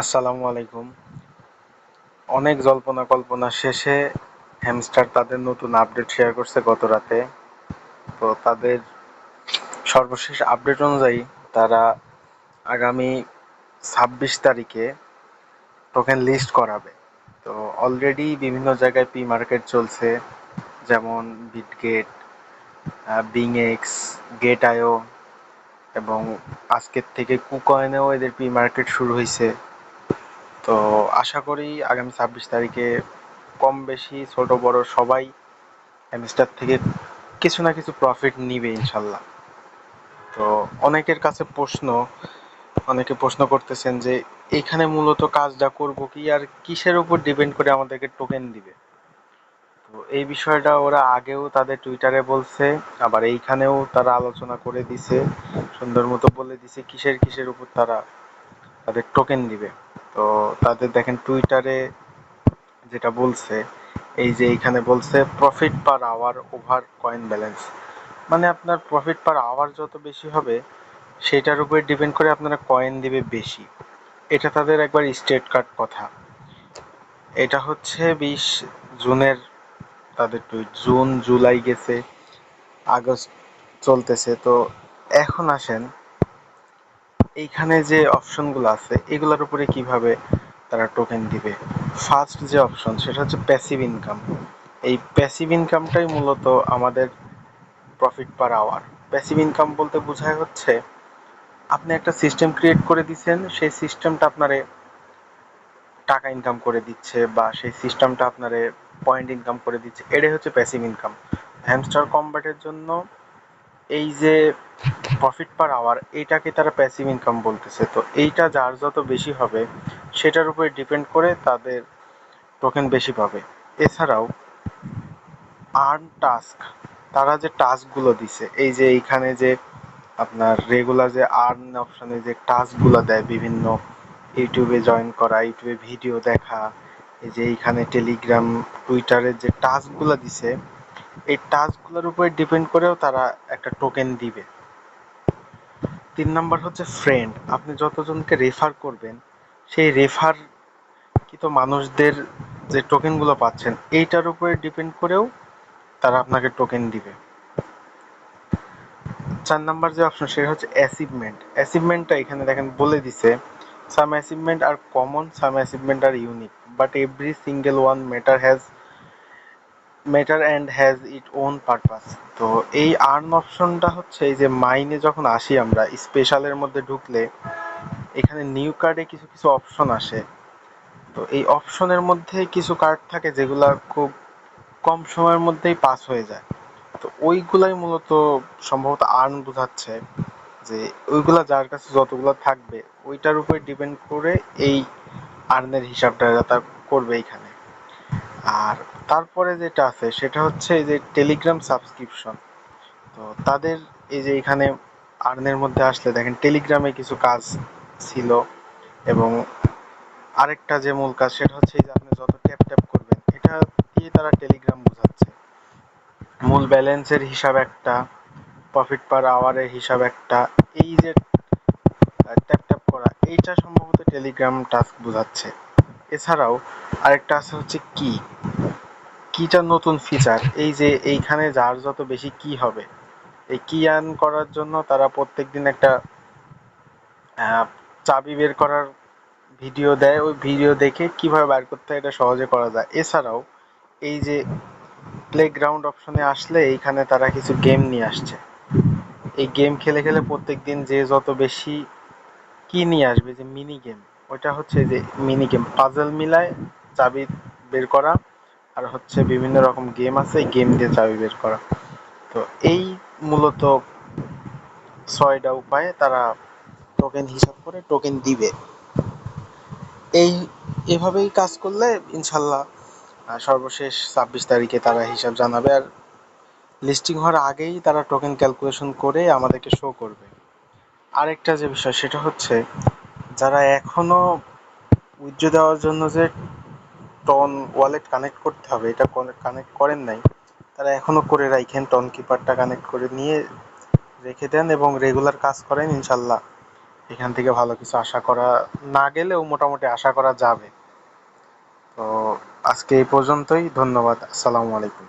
আসসালামু আলাইকুম। অনেক জল্পনা কল্পনা শেষে হ্যামস্টার তাদের নতুন আপডেট শেয়ার করছে গত রাতে। তো তাদের সর্বশেষ আপডেট অনুযায়ী তারা আগামী ছাব্বিশ তারিখে টোকেন লিস্ট করাবে। তো অলরেডি বিভিন্ন জায়গায় পি মার্কেট চলছে, যেমন বিটগেট বিংএক্স গেট আয়ো এবং আজকের থেকে কুকয়েনেও এদের পি মার্কেট শুরু হয়েছে তো আশা করি আগামী ছাব্বিশ তারিখে কম বেশি ছোট বড় সবাই হ্যামস্টার থেকে কিছু না কিছু প্রফিট নিবে ইনশাল্লাহ। তো অনেকের কাছে প্রশ্ন, অনেকে প্রশ্ন করতেছেন যে এইখানে মূলত কাজটা করব কি আর কিসের উপর ডিপেন্ড করে আমাদেরকে টোকেন দিবে? তো এই বিষয়টা ওরা আগেও তাদের টুইটারে বলছে, আবার এইখানেও তারা আলোচনা করে দিছে, সুন্দর মতো বলে দিছে কিসের কিসের উপর তারা তাদের টোকেন দিবে। তো তাদের দেখেন টুইটারে যেটা বলছে, এই যে এইখানে বলছে profit per hour over coin balance মানে আপনার প্রফিট পার আওয়ার যত বেশি হবে, সেটার উপরে ডিপেন্ড করে আপনারা কয়েন দিবে বেশি। এটা তাদের একবার স্টেট কার্ড কথা। এটা হচ্ছে বিশ জুনের তাদের টুইট জুন, জুলাই গেছে, আগস্ট চলতেছে। তো এখন আসেন এইখানে যে অপশনগুলো আছে, এগুলোর উপরে কীভাবে তারা টোকেন দিবে? ফার্স্ট যে অপশন সেটা হচ্ছে প্যাসিভ ইনকাম এই প্যাসিভ ইনকামটাই মূলত আমাদের profit per hour passive income বলতে বোঝায় হচ্ছে, আপনি একটা সিস্টেম ক্রিয়েট করে দিচ্ছেন সেই সিস্টেমটা আপনারে টাকা ইনকাম করে দিচ্ছে বা সেই সিস্টেমটা আপনারে পয়েন্ট ইনকাম করে দিচ্ছে। এটাই হচ্ছে প্যাসিভ ইনকাম হ্যামস্টার কম্বাটের জন্য এই যে প্রফিট পার আওয়ার এইটাকে তারা প্যাসিভ ইনকাম বলতেছে। তো এইটা যার যত বেশি হবে, সেটার উপরে ডিপেন্ড করে তাদের টোকেন বেশি পাবে। এছাড়াও আর্ন টাস্ক তারা যে টাস্কগুলো দিছে, এই যে এইখানে যে আপনার রেগুলার যে আর্ন অপশনে যে টাস্কগুলো দেয়, বিভিন্ন ইউটিউবে জয়েন করা, ইউটিউবে ভিডিও দেখা, এই যে এইখানে টেলিগ্রাম টুইটারের যে টাস্কগুলো দিছে এই টাস্কগুলোর উপরে ডিপেন্ড করেও তারা একটা টোকেন দিবে। তিন নাম্বার হচ্ছে ফ্রেন্ড আপনি যতজনকে রেফার করবেন, সেই রেফার তো মানুষদের যে টোকেনগুলো পাচ্ছেন, এইটার উপরে ডিপেন্ড করেও তারা আপনাকে টোকেন দিবে। চার নাম্বার যে অপশন সেটা হচ্ছে অ্যাচিভমেন্ট অ্যাচিভমেন্টটা এখানে দেখেন বলে দিছে some achievement R common some achievement R unique but every single one matter has matter and has its own purpose তো এই আর্ন অপশনটা হচ্ছে এই যে মাইনে যখন আসি আমরা স্পেশালের মধ্যে ঢুকলে, এখানে নিউ কার্ডে কিছু কিছু অপশন আসে। তো এই অপশনের মধ্যে কিছু কার্ড থাকে যেগুলো খুব কম সময়ের মধ্যেই পাস হয়ে যায়। তো ওইগুলাই মূলত সম্ভবত আর্ন বোঝাচ্ছে যে ওইগুলা যার কাছে যতগুলো থাকবে, ওইটার উপরে ডিপেন্ড করে এই আর্নের হিসাবটা তার করবে এইখানে আর তারপরে যেটা আছে, সেটা হচ্ছে এই যে টেলিগ্রাম সাবস্ক্রিপশন তো তাদের এই যে এখানে আর্নের মধ্যে আসলে দেখেন টেলিগ্রামে কিছু কাজ ছিল এবং আরেকটা যে মূল কাজ, সেটা হচ্ছে এই যে আপনি যত ট্যাপ ট্যাপ করবেন, এটা দিয়ে তারা টেলিগ্রাম বোঝাচ্ছে। মূল ব্যালেন্সের হিসাব একটা প্রফিট পার আওয়ারের হিসাব একটা, এই যে ট্যাপ ট্যাপ করা, এইটা সম্ভবত টেলিগ্রাম টাস্ক বোঝাচ্ছে। এছাড়াও আরেকটা আছে হচ্ছে কি কিটা নতুন ফিচার এই যে এইখানে যার যত বেশি কি হবে, এই কি আর্ন করার জন্য তারা প্রত্যেক দিন একটা চাবি বের করার ভিডিও দেয়। ওই ভিডিও দেখে কীভাবে বার করতে হয় এটা সহজে করা যায়। এছাড়াও এই যে প্লেগ্রাউন্ড অপশনে আসলে এইখানে তারা কিছু গেম নিয়ে আসছে। এই গেম খেলে খেলে প্রত্যেক দিন যে যত বেশি কি নিয়ে আসবে, যে মিনি গেম ওইটা হচ্ছে যে মিনি গেম পাজল মিলায় চাবি বের করা আর হচ্ছে বিভিন্ন রকম গেম আছে, এই গেম দিয়ে চাবি বের করা। তো এই মূলত ছয়টা উপায়ে তারা টোকেন হিসাব করে টোকেন দিবে। এই, এভাবেই কাজ করলে ইনশাল্লাহ সর্বশেষ ছাব্বিশ তারিখে তারা হিসাব জানাবে আর লিস্টিং হওয়ার আগেই তারা টোকেন ক্যালকুলেশন করে আমাদেরকে শো করবে। আরেকটা যে বিষয়, সেটা হচ্ছে যারা এখনও উইথড্র দেওয়ার জন্য যে টন ওয়ালেট কানেক্ট করতে হবে। এটা কানেক্ট করেন নাই। তারা এখনও করে রাখেন টন কিপারটা কানেক্ট করে নিয়ে রেখে দেন এবং রেগুলার কাজ করেন, ইনশাল্লাহ। এখান থেকে ভালো কিছু আশা করা না গেলেও মোটামুটি আশা করা যাবে। তো আজকে এই পর্যন্তই। ধন্যবাদ। আসসালামু আলাইকুম।